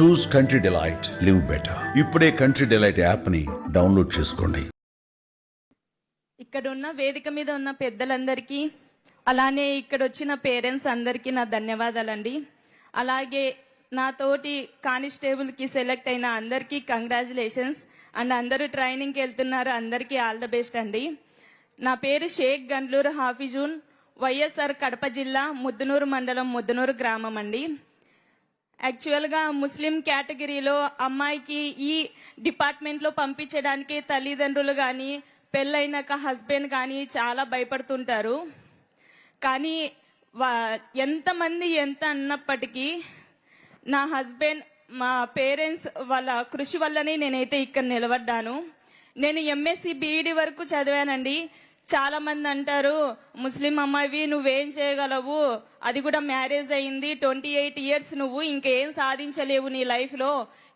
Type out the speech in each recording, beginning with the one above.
Choose Country Delight live better. ఇప్పుడే country delight యాప్ని download చేసుకోండి. ఇక్కడ ఉన్న వేదిక మీద ఉన్న పెద్దలందరికీ అలానే ఇక్కడ వచ్చిన పేరెంట్స్ అందరికీ నా ధన్యవాదాలండి. అలాగే నా తోటి కానిస్టేబుల్కి సెలెక్ట్ అయిన అందరికీ కంగ్రాచులేషన్స్. అండ్ అందరూ ట్రైనింగ్కి వెళ్తున్నారు అందరికీ ఆల్ ద బెస్ట్ అండి. నా పేరు షేక్ గండ్లూరు హాఫిజూన్ వైఎస్ఆర్ కడప జిల్లా ముద్దునూరు మండలం ముద్దునూరు గ్రామం అండి. యాక్చువల్గా ముస్లిం కేటగిరీలో అమ్మాయికి ఈ డిపార్ట్మెంట్లో పంపించడానికి తల్లిదండ్రులు కానీ పెళ్ళైనాక హస్బెండ్ కానీ చాలా భయపడుతుంటారు. కానీ వా- ఎంతమంది ఎంత అన్నప్పటికీ నా హస్బెండ్ మా పేరెంట్స్ వాళ్ళ కృషి వల్లనే నేనైతే ఇక్కడ నిలబడ్డాను. నేను ఎంఎస్సి బీఈడి వరకు చదివానండి. చాలా మంది అంటారు ముస్లిం అమ్మాయివి నువ్వేం చేయగలవు? అది కూడా మ్యారేజ్ అయింది ట్వంటీ ఎయిట్ ఇయర్స్ నువ్వు ఇంకేం సాధించలేవు నీ లైఫ్లో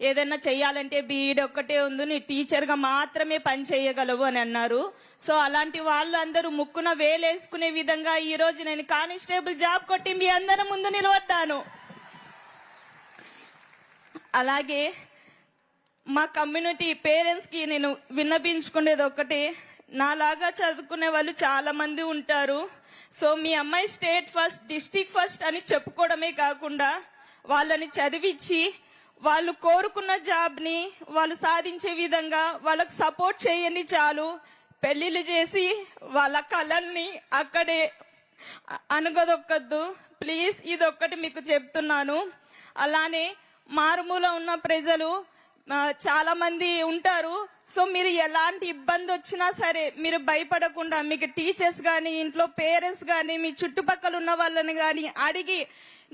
ఏదైనా చెయ్యాలంటే బీఈడ్ ఒక్కటే ఉంది నీ టీచర్గా మాత్రమే పని చేయగలవు అని అన్నారు. సో అలాంటి వాళ్ళు అందరూ ముక్కున వేలేసుకునే విధంగా ఈ రోజు నేను కానిస్టేబుల్ జాబ్ కొట్టి మీ అందరి ముందు నిలబడ్డాను. అలాగే మా కమ్యూనిటీ పేరెంట్స్కి నేను విన్నపించుకునేది ఒకటి నాలాగా చదువుకునే వాళ్ళు చాలా మంది ఉంటారు. సో మీ అమ్మాయి స్టేట్ ఫస్ట్ డిస్టిక్ ఫస్ట్ అని చెప్పుకోవడమే కాకుండా వాళ్ళని చదివించి వాళ్ళు కోరుకున్న జాబ్ని వాళ్ళు సాధించే విధంగా వాళ్ళకు సపోర్ట్ చేయండి చాలు. పెళ్ళిళ్ళు చేసి వాళ్ళ కళల్ని అక్కడే అ- అనుగదొక్కద్దు ప్లీజ్ ఇది ఒక్కటి మీకు చెప్తున్నాను. అలానే మారుమూల ఉన్న ప్రజలు చాలా మంది ఉంటారు. సో మీరు ఎలాంటి ఇబ్బంది వచ్చినా సరే మీరు భయపడకుండా మీకు టీచర్స్ కానీ ఇంట్లో పేరెంట్స్ కానీ మీ చుట్టుపక్కల ఉన్న వాళ్ళని కానీ అడిగి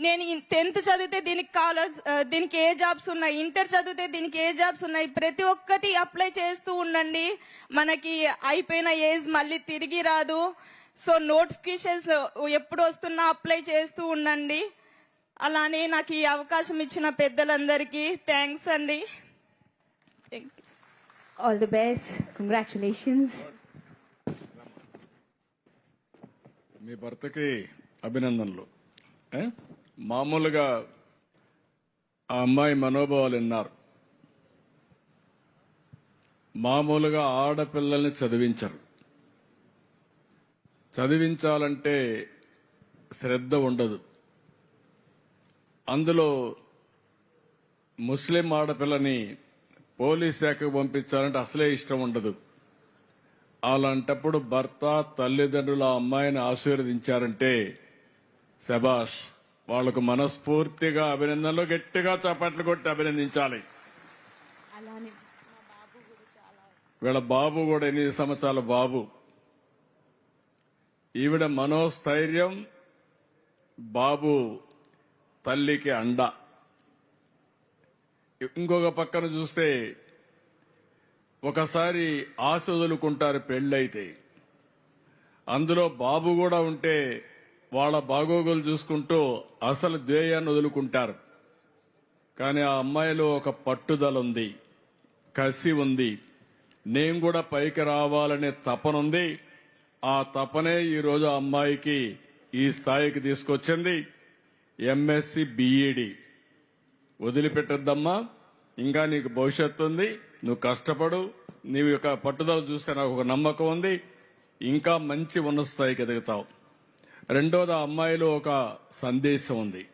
నేను టెన్త్ చదివితే దీనికి కాలర్స్ దీనికి ఏ జాబ్స్ ఉన్నాయి ఇంటర్ చదివితే దీనికి ఏ జాబ్స్ ఉన్నాయి ప్రతి ఒక్కటి అప్లై చేస్తూ ఉండండి. మనకి అయిపోయిన ఏజ్ మళ్ళీ తిరిగి రాదు. సో నోటిఫికేషన్స్ ఎప్పుడు వస్తున్నా అప్లై చేస్తూ ఉండండి. అలానే నాకు ఈ అవకాశం ఇచ్చిన పెద్దలందరికీ థ్యాంక్స్ అండి. All the best. Congratulations. మీ భర్తకి అభినందనలు? మామూలుగా ఆ అమ్మాయి మనోభావాలు విన్నారు మామూలుగా ఆడపిల్లల్ని చదివించరు చదివించాలంటే శ్రద్ధ ఉండదు అందులో ముస్లిం ఆడపిల్లని పోలీస్ శాఖకు పంపించాలంటే అసలే ఇష్టం ఉండదు. అలాంటప్పుడు భర్త తల్లిదండ్రులు ఆ అమ్మాయిని ఆశీర్వదించారంటే శబాష్ వాళ్ళకు మనస్ఫూర్తిగా అభినందనలు గట్టిగా చప్పట్లు కొట్టి అభినందించాలి. వీళ్ళ బాబు కూడా ఎనిమిది సంవత్సరాల బాబు. ఈవిడ మనోస్థైర్యం బాబు తల్లికి అండ. ఇంకొక పక్కన చూస్తే ఒకసారి ఆశ వదులుకుంటారు పెళ్ళైతే. అందులో బాబు కూడా ఉంటే వాళ్ళ బాగోగులు చూసుకుంటూ అసలు ధ్యేయాన్ని వదులుకుంటారు. కానీ ఆ అమ్మాయిలో ఒక పట్టుదల ఉంది కసి ఉంది. నేను కూడా పైకి రావాలనే తపనుంది ఆ తపనే ఈరోజు అమ్మాయికి ఈ స్థాయికి తీసుకొచ్చింది ఎంఎస్సి బిఈడి. వదిలిపెట్టద్దమ్మా. ఇంకా నీకు భవిష్యత్తు ఉంది. నువ్వు కష్టపడు. నీవు యొక్క పట్టుదల చూస్తే నాకు ఒక నమ్మకం ఉంది. ఇంకా మంచి ఉన్నత స్థాయికి ఎదుగుతావు. రెండోది ఆ అమ్మాయిలో ఒక సందేశం ఉంది.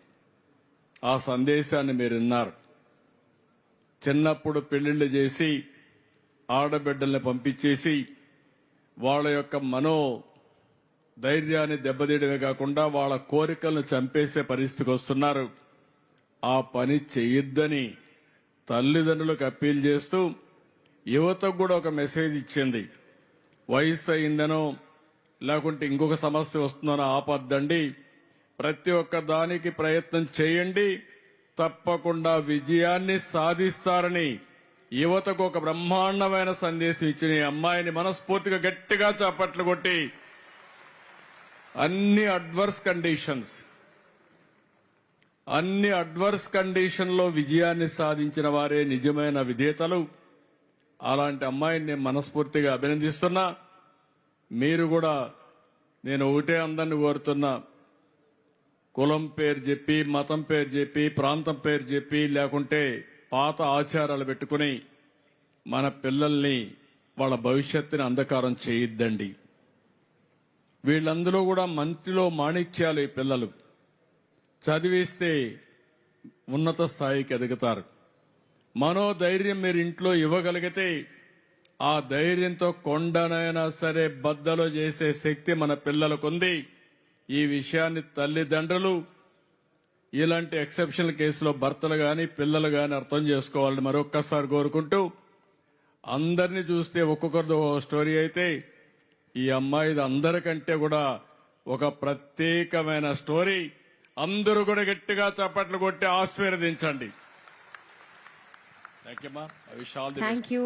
ఆ సందేశాన్ని మీరు విన్నారు. చిన్నప్పుడు పెళ్ళిళ్ళు చేసి ఆడబిడ్డల్ని పంపించేసి వాళ్ళ యొక్క మనో ధైర్యాన్ని దెబ్బతీయడమే కాకుండా వాళ్ళ కోరికలను చంపేసే పరిస్థితికి వస్తున్నారు. ఆ పని చేయొద్దని తల్లిదండ్రులకు అప్పీల్ చేస్తూ యువతకు కూడా ఒక మెసేజ్ ఇచ్చింది. వయసు అయిందనో లేకుంటే ఇంకొక సమస్య వస్తుందనో ఆపద్దండి. ప్రతి ఒక్క దానికి ప్రయత్నం చేయండి. తప్పకుండా విజయాన్ని సాధిస్తారని యువతకు ఒక బ్రహ్మాండమైన సందేశం ఇచ్చిన ఈ అమ్మాయిని మనస్ఫూర్తిగా గట్టిగా చప్పట్లు కొట్టి అన్ని అడ్వర్స్ కండిషన్స్ అన్ని అడ్వర్స్ కండిషన్లో విజయాన్ని సాధించిన వారే నిజమైన విధేతలు. అలాంటి అమ్మాయిని నేను మనస్ఫూర్తిగా అభినందిస్తున్నా. మీరు కూడా నేను ఒకటే అందరిని కోరుతున్నా. కులం పేరు చెప్పి మతం పేరు చెప్పి ప్రాంతం పేరు చెప్పి లేకుంటే పాత ఆచారాలు పెట్టుకుని మన పిల్లల్ని వాళ్ళ భవిష్యత్తుని అంధకారం చేయొద్దండి. వీళ్ళందరూ కూడా మంత్రిలో మాణిక్యాలు ఈ పిల్లలు. చదివిస్తే ఉన్నత స్థాయికి ఎదుగుతారు. మనోధైర్యం మీరు ఇంట్లో ఇవ్వగలిగితే ఆ ధైర్యంతో కొండనైనా సరే బద్దలు చేసే శక్తి మన పిల్లలకుంది. ఈ విషయాన్ని తల్లిదండ్రులు ఇలాంటి ఎక్సెప్షనల్ కేసులో భర్తలు గాని పిల్లలు గాని అర్థం చేసుకోవాలని మరొక్కసారి కోరుకుంటూ అందరిని చూస్తే ఒక్కొక్కరిది ఒక స్టోరీ అయితే ఈ అమ్మాయిది అందరికంటే కూడా ఒక ప్రత్యేకమైన స్టోరీ. అందరూ కూడా గట్టిగా చప్పట్లు కొట్టి ఆశీర్వదించండి. Thank you